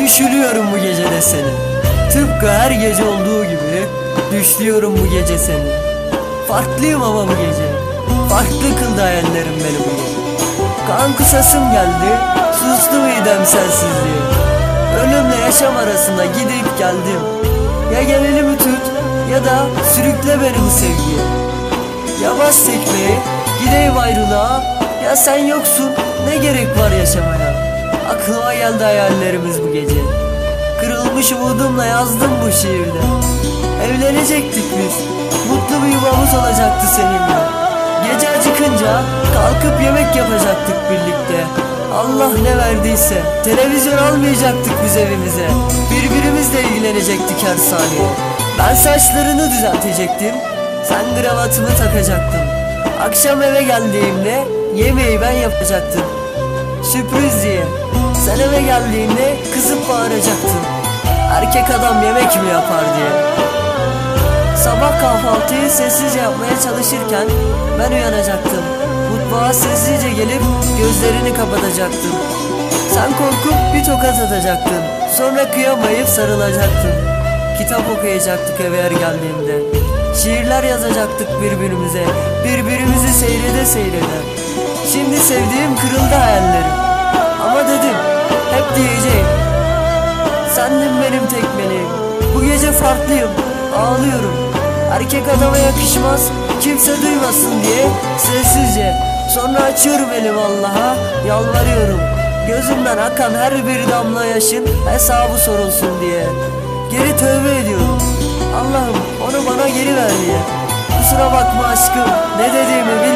Düşülüyorum bu gece de seni. Tıpkı her gece olduğu gibi Düşlüyorum bu gece seni. Farklıyım ama bu gece. Farklı kıldı hayallerim beni bu gece. Kan kusasım geldi Sustu midem sensizliğe. Ölümle yaşam arasında gidip geldim. Ya gel elimi tut ya da sürükle beni bu sevgiye. Ya bas tekmeyi gideyim ayrılığa. Ya sen yoksun ne gerek var yaşamaya Aklıma geldi hayallerimiz bu gece. Kırılmış umudumla yazdım bu şiirde. Evlenecektik biz. Mutlu bir yuvamız olacaktı seninle. Gece acıkınca kalkıp yemek yapacaktık birlikte. Allah ne verdiyse Televizyon almayacaktık biz evimize. Birbirimizle ilgilenecektik her saniye. Ben saçlarını düzeltecektim. Sen kravatımı takacaktın. Akşam eve geldiğimde Yemeği ben yapacaktım. Sürpriz diye Geldiğinde kızıp bağıracaktın Erkek adam yemek mi yapar diye Sabah kahvaltıyı sessizce yapmaya çalışırken ben uyanacaktım. Mutfağa sessizce gelip gözlerini kapatacaktım. Sen korkup bir tokat atacaktın. Sonra kıyamayıp sarılacaktın. Kitap okuyacaktık eve her geldiğimde. Şiirler yazacaktık birbirimize. Birbirimizi seyrede seyrede. Şimdi sevdiğim kırıldı hayallerim. Diyeceğim. Sendin benim tek meleğim Bu gece farklıyım Ağlıyorum. Erkek adama yakışmaz Kimse duymasın diye Sessizce. Sonra açıyorum elimi Allah'a Yalvarıyorum. Gözümden akan her bir damla yaşın Hesabı sorulsun diye. Geri tövbe ediyorum. Allah'ım onu bana geri ver diye. Kusura bakma aşkım Ne dediğimi bilmiyorum